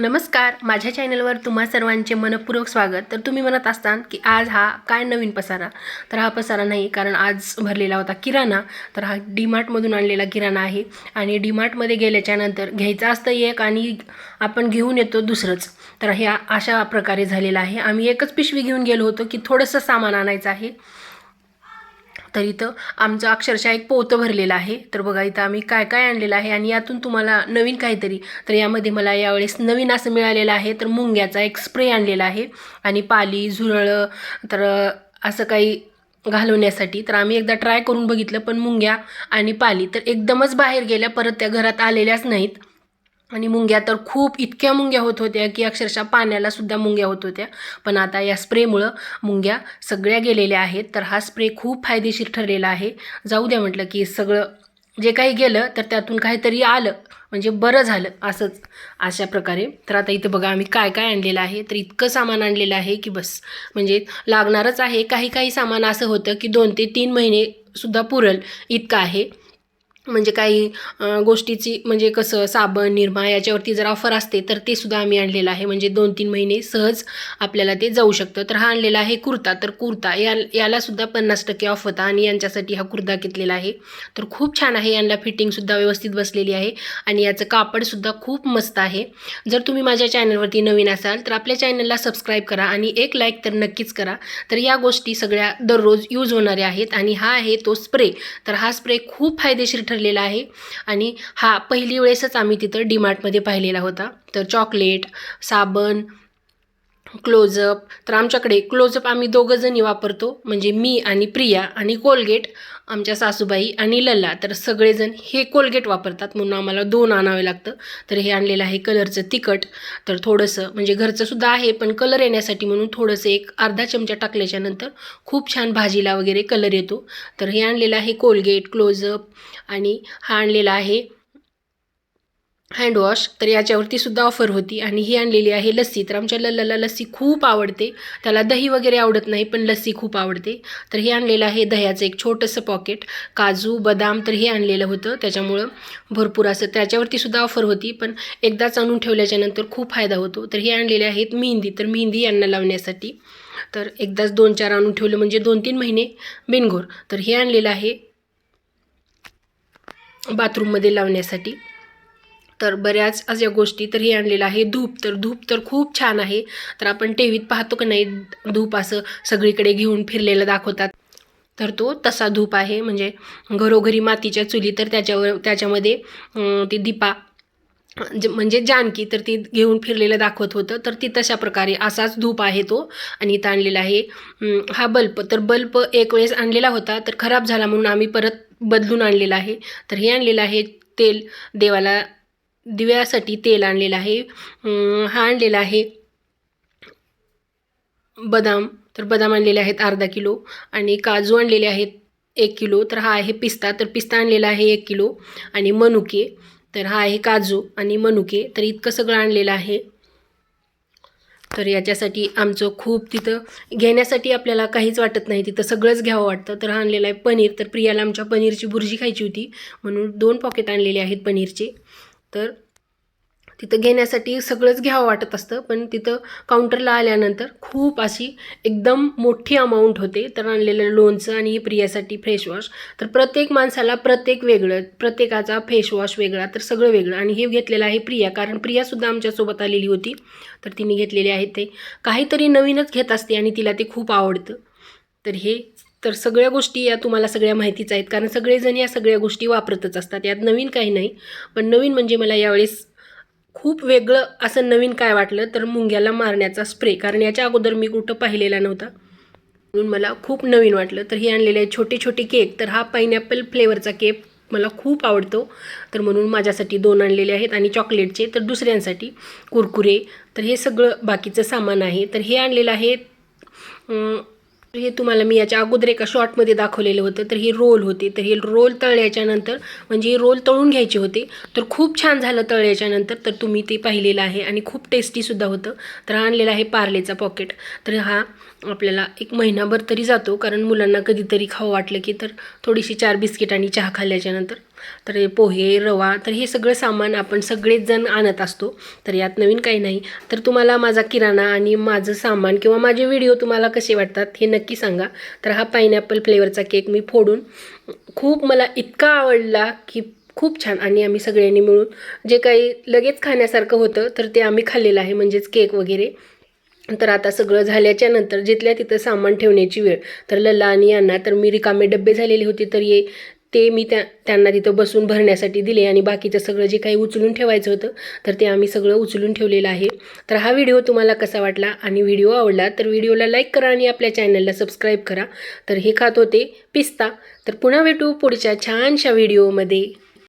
नमस्कार माझ्या चॅनलवर तुम्हा सर्वांचे मनपूर्वक स्वागत. तर तुम्ही म्हणत असताल की आज हा काय नवीन पसारा? तर हा पसारा नाही कारण आज भरलेला होता किराणा. तर हा डीमार्टमधून आणलेला किराणा आहे आणि डीमार्टमध्ये गेल्याच्यानंतर घ्यायचं असतं एक आणि आपण घेऊन येतो दुसरंच. तर हे अशा प्रकारे झालेलं आहे. आम्ही एकच पिशवी घेऊन गेलो होतो की थोडंसं सामान आणायचं आहे. तर इथं आमचं अक्षरशः एक पोतं भरलेलं आहे. तर बघा इथं आम्ही काय काय आणलेलं आहे आणि यातून तुम्हाला नवीन काहीतरी. तर यामध्ये मला यावेळेस नवीन असं मिळालेलं आहे. तर मुंग्याचा एक स्प्रे आणलेला आहे आणि पाली झुरळं तर असं काही घालवण्यासाठी. तर आम्ही एकदा ट्राय करून बघितलं पण मुंग्या आणि पाली तर एकदमच बाहेर गेल्या परत त्या घरात आलेल्याच नाहीत. आणि मुंग्या तर खूप इतक्या मुंग्या होत होत्या की अक्षरशः पाण्याला सुद्धा मुंग्या होत होत्या. पण आता या स्प्रेमुळं मुंग्या सगळ्या गेलेल्या आहेत. तर हा स्प्रे खूप फायदेशीर ठरलेला आहे. जाऊ द्या म्हटलं की सगळं जे काही गेलं तर त्यातून काहीतरी आलं. म्हणजे बरं झालं असंच अशा प्रकारे. तर आता इथं बघा आम्ही काय काय आणलेलं आहे. तर इतकं सामान आणलेलं आहे की बस. म्हणजे लागणारच आहे. काही काही सामान असं होतं की दोन ते तीन महिने सुद्धा पुरल इतकं आहे. म्हणजे काही गोष्टीची म्हणजे कसं साबण निरमा याच्यावरती जर ऑफर असते तर ते सुद्धा आम्ही आणलेलं आहे. म्हणजे दोन तीन महिने सहज आपल्याला ते जाऊ शकतं. तर हा आणलेला आहे कुर्ता. तर कुर्ता या यालासुद्धा पन्नास टक्के ऑफ होता आणि यांच्यासाठी हा कुर्ता घेतलेला आहे. तर खूप छान आहे. यांना फिटिंगसुद्धा व्यवस्थित बसलेली आहे आणि याचं कापडसुद्धा खूप मस्त आहे. जर तुम्ही माझ्या चॅनलवरती नवीन असाल तर आपल्या चॅनलला सबस्क्राईब करा आणि एक लाईक तर नक्कीच करा. तर या गोष्टी सगळ्या दररोज यूज होणाऱ्या आहेत आणि हा आहे तो स्प्रे तर हा स्प्रे खूप फायदेशीर ठरलेला आहे. आणि हा पहिली वेळेसच आम्ही तिथं डीमार्टमध्ये पाहिलेला होता. तर चॉकलेट साबण क्लोजअप तर आमच्याकडे क्लोजअप आम्ही दोघंजणी वापरतो. म्हणजे मी आणि प्रिया आणि कोलगेट आमच्या सासूबाई आणि लल्ला. तर सगळेजण हे कोलगेट वापरतात म्हणून आम्हाला दोन आणावे लागतं. तर हे आणलेलं आहे कलरचं तिखट. तर थोडंसं म्हणजे घरचं सुद्धा आहे पण कलर येण्यासाठी म्हणून थोडंसं एक अर्धा चमचा टाकल्याच्या नंतर खूप छान भाजीला वगैरे कलर येतो. तर हे आणलेलं आहे कोलगेट क्लोजअप आणि हा आणलेला आहे हँडवॉश तर याच्यावरती सुद्धा ऑफर होती. आणि ही आणलेली आहे लस्सी. तर आमच्या लल्लाला लस्सी खूप आवडते. त्याला दही वगैरे आवडत नाही पण लस्सी खूप आवडते. तर हे आणलेलं आहे दह्याचं एक छोटंसं पॉकेट काजू बदाम तर हे आणलेलं होतं. त्याच्यामुळं भरपूर असं त्याच्यावरती सुद्धा ऑफर होती. पण एकदाच आणून ठेवल्याच्यानंतर खूप फायदा होतो. तर हे आणलेले आहेत मेहंदी. तर मेहंदी यांना लावण्यासाठी. तर एकदाच दोन चार आणून ठेवलं म्हणजे दोन तीन महिने बिनघोर. तर हे आणलेलं आहे बाथरूममध्ये लावण्यासाठी. तर बऱ्याच अशा गोष्टी तर हे आणलेलं आहे. धूप तर धूप तर खूप छान आहे. तर आपण टीव्हीत पाहतो का नाही धूप असं सगळीकडे घेऊन फिरलेलं दाखवतात. तर तो तसा धूप आहे. म्हणजे घरोघरी मातीच्या चुली तर त्याच्यावर त्याच्यामध्ये ती दीपा ज- म्हणजे जानकी तर ती घेऊन फिरलेलं दाखवत होतं. तर ती तशा प्रकारे असाच धूप आहे तो. आणि इथं आणलेला आहे हा बल्ब. तर बल्ब एक वेळेस आणलेला होता तर खराब झाला म्हणून आम्ही परत बदलून आणलेला आहे. तर हे आणलेलं आहे तेल देवाला दिव्यासाठी तेल आणलेलं आहे. हा आणलेला आहे बदाम. तर बदाम आणलेले आहेत अर्धा किलो आणि काजू आणलेले आहेत एक किलो. तर हा आहे पिस्ता. तर पिस्ता आणलेला आहे एक किलो आणि मनुके. तर हा आहे काजू आणि मनुके. तर इतकं सगळं आणलेलं आहे. तर याच्यासाठी आमचं खूप तिथं घेण्यासाठी आपल्याला काहीच वाटत नाही. तिथं सगळंच घ्यावं वाटतं. तर हा आहे पनीर. तर प्रियाला आमच्या पनीरची भुर्जी खायची होती. म्हणून दोन पॉकेट आणलेले आहेत पनीरचे. तर तिथं घेण्यासाठी सगळंच घ्यावं वाटत असतं. पण तिथं काउंटरला आल्यानंतर खूप अशी एकदम मोठी अमाऊंट होते. तर आणलेलं लोणचं आणि प्रियासाठी फेशवॉश तर प्रत्येक माणसाला प्रत्येक वेगळं प्रत्येकाचा फेशवॉश वेगळा तर सगळं वेगळं. आणि हे घेतलेलं आहे प्रिया. कारण प्रियासुद्धा आमच्यासोबत आलेली होती. तर तिने घेतलेले आहेत ते. काहीतरी नवीनच घेत असते आणि तिला ते खूप आवडतं. तर हे तर सगळ्या गोष्टी या तुम्हाला सगळ्या माहितीच आहेत. कारण सगळेजण या सगळ्या गोष्टी वापरतच असतात. यात नवीन काही नाही. पण नवीन म्हणजे मला यावेळेस खूप वेगळं असं नवीन काय वाटलं तर मुंग्याला मारण्याचा स्प्रे कारण याच्या अगोदर मी कुठं पाहिलेला नव्हता. म्हणून मला खूप नवीन वाटलं. तर हे आणलेले आहे छोटे छोटे केक. तर हा पायनॅपल फ्लेवरचा केक मला खूप आवडतो. तर म्हणून माझ्यासाठी दोन आणलेले आहेत आणि चॉकलेटचे तर दुसऱ्यांसाठी कुरकुरे. तर हे सगळं बाकीचं सामान आहे. तर हे आणलेलं आहे हे तुम्हाला मी याच्या अगोदर एका शॉर्टमध्ये दाखवलेलं होतं. तर हे रोल होते. तर हे रोल तळल्याच्यानंतर म्हणजे हे रोल तळून घ्यायचे होते. तर खूप छान झालं तळल्याच्यानंतर तर तुम्ही ते पाहिलेलं आहे आणि खूप टेस्टीसुद्धा होतं. तर हा आणलेला आहे पार्लेचा पॉकेट तर हा आपल्याला एक महिनाभर तरी जातो. कारण मुलांना कधीतरी खावं वाटलं की तर थोडीशी चार बिस्किट आणि चहा खाल्ल्याच्यानंतर तर पोहे रवा तर हे सगळं सामान आपण सगळेच जण आणत असतो. तर यात नवीन काही नाही. तर तुम्हाला माझा किराणा आणि माझं सामान किंवा माझे व्हिडिओ तुम्हाला कसे वाटतात हे नक्की सांगा. तर हा पायनॅपल फ्लेवरचा केक मी फोडून खूप मला इतका आवडला की खूप छान. आणि आम्ही सगळ्यांनी मिळून जे काही लगेच खाण्यासारखं होतं तर ते आम्ही खाल्लेलं आहे म्हणजेच केक वगैरे. तर आता सगळं झाल्याच्यानंतर जिथल्या तिथं सामान ठेवण्याची वेळ. तर लल्ला आणि यांना तर मी रिकामे डब्बे झालेले होते तर ये ते मी त्या त्यांना तिथं बसून भरण्यासाठी दिले आणि बाकीचं सगळं जे काही उचलून ठेवायचं होतं तर ते आम्ही सगळं उचलून ठेवलेलं आहे. तर हा व्हिडिओ तुम्हाला कसा वाटला आणि व्हिडिओ आवडला तर व्हिडिओला लाईक करा आणि आपल्या चॅनलला सबस्क्राईब करा. तर हे खात होते पिस्ता. तर पुन्हा भेटू पुढच्या छानशा व्हिडिओमध्ये.